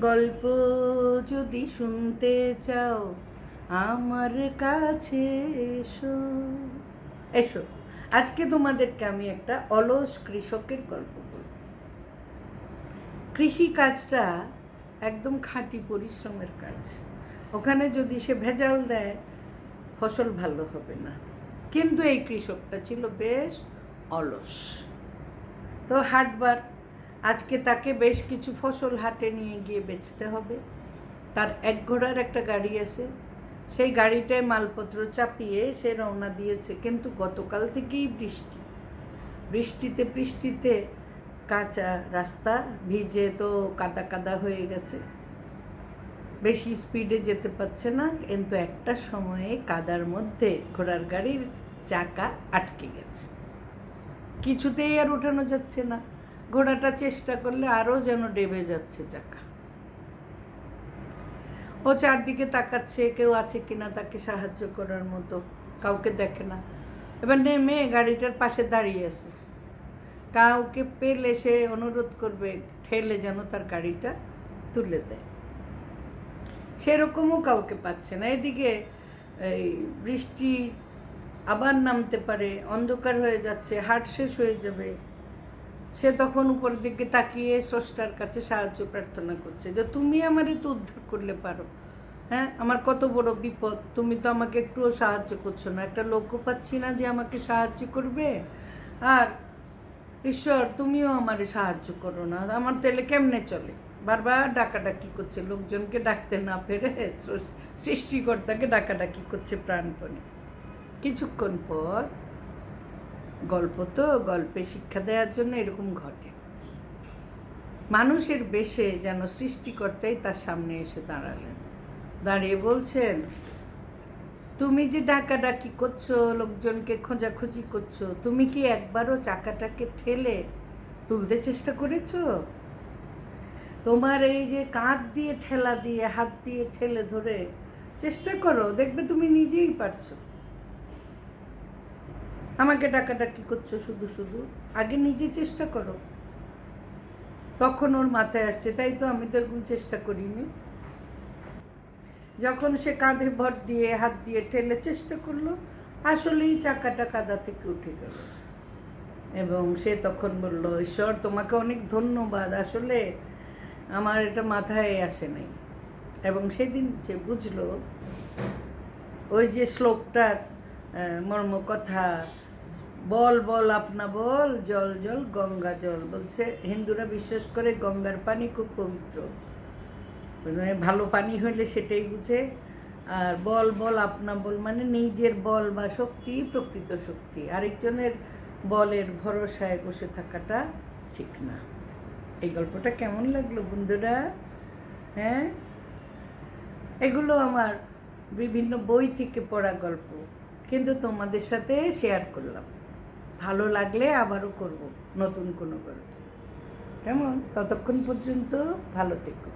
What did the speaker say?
গল্প যদি শুনতে চাও, আমার কাছে এসো। এসো। আজকে তোমাদেরকে আমি একটা অলস কৃষকের গল্প বলব। কৃষি কাজটা একদম খাঁটি পরিশ্রমের কাজ। ওখানে যদি সে ভেজাল দেয়, ফসল ভালো হবে না। কিন্তু এই কৃষকটা ছিল বেশ অলস। তো হাটবার আজকে তাকে বেশ কিছু ফসল হাটে নিয়ে গিয়ে বেচতে হবে। তার এক ঘোড়ার একটা গাড়ি আছে। সেই গাড়িটায় মালপত্র চাপিয়ে সে রওনা দিয়েছে। কিন্তু গতকাল থেকেই বৃষ্টি। বৃষ্টিতে বৃষ্টিতে কাঁচা রাস্তা ভিজে তো কাদা কাদা হয়ে গেছে। বেশি স্পিডে যেতে পারছে না, কিন্তু একটা সময়ে কাদার মধ্যে ঘোড়ার গাড়ির চাকা আটকে গেছে। কিছুতেই আর ওঠানো যাচ্ছে না। ঘোড়াটা চেষ্টা করলে আরও যেন ডেবে যাচ্ছে চাকা। ও চারদিকে তাকাচ্ছে, কেউ আছে কিনা তাকে সাহায্য করার মতো, কাউকে দেখে না। এবার নেমে গাড়িটার পাশে দাঁড়িয়ে আছে। কাউকে পেলে সে অনুরোধ করবে, ঠেলে যেন তার গাড়িটা তুলে দেয়। সেরকমও কাউকে পাচ্ছে না। এদিকে এই বৃষ্টি আবার নামতে পারে, অন্ধকার হয়ে যাচ্ছে, হাট শেষ হয়ে যাবে। সে তখন উপর দিকে তাকিয়ে স্রষ্টার কাছে সাহায্য প্রার্থনা করছে যে, তুমি আমার তো উদ্ধার করলে পারো। হ্যাঁ আমার কত বড় বিপদ। তুমি তো আমাকে একটুও সাহায্য করছ না। একটা লক্ষ্য পাচ্ছি না যে আমাকে সাহায্য করবে। আর ঈশ্বর, তুমিও আমারে সাহায্য করো না। আমার তেলে কেমনে চলে? বারবার ডাকাডাকি করছে। লোকজনকে ডাকতে না পেরে সৃষ্টিকর্তাকে ডাকাডাকি করছে প্রাণপণে। কিছুক্ষণ পর গল্প তো গল্পে শিক্ষা দেওয়ার জন্য এরকম ঘটে। মানুষের বেশে যেন সৃষ্টিকর্তাই তার সামনে এসে দাঁড়ালেন। দাঁড়িয়ে বলছেন, তুমি যে ডাকাডাকি করছ, লোকজনকে খোঁজাখুঁজি করছ, তুমি কি একবারও চাকাটাকে ঠেলে তুলতে চেষ্টা করেছ? তোমার এই যে কাঁধ দিয়ে, ঠেলা দিয়ে, হাত দিয়ে ঠেলে ধরে চেষ্টা করো, দেখবে তুমি নিজেই পারছ। আমাকে ডাকাডাকি করছ শুধু শুধু। আগে নিজে চেষ্টা করো। তখন ওর মাথায় আসছে তাই তো আমি তো এরকম চেষ্টা করিনি। যখন সে কাঁধে ভর দিয়ে হাত দিয়ে ঠেলে চেষ্টা করল আসলেই চাকাটা কাদা থেকে উঠে গেল। এবং সে তখন বলল ঈশ্বর তোমাকে অনেক ধন্যবাদ। আসলে আমার এটা মাথায় আসে নাই। এবং সেদিন সে বুঝলো ওই যে শ্লোকটার আহ, মর্ম কথা বল বল, আপনা বল, জল জল, গঙ্গা, জল বলছে, হিন্দুরা বিশ্বাস করে গঙ্গার পানি খুব পবিত্র। মানে ভালো পানি হইলে সেটাই বুঝে। আর বল বল, আপনা বল মানে নিজের বল বা শক্তি, প্রকৃত শক্তি। আরেকজনের বলের ভরসায় বসে থাকাটা ঠিক না। এই গল্পটা কেমন লাগল বন্ধুরা? হ্যাঁ? এগুলো আমার বিভিন্ন বই থেকে পড়া গল্প। কিন্তু তোমাদের সাথে শেয়ার করলাম। ভালো লাগলে আবারও করব নতুন কোনো গল্প। কেমন? ততক্ষণ পর্যন্ত ভালো থেকো।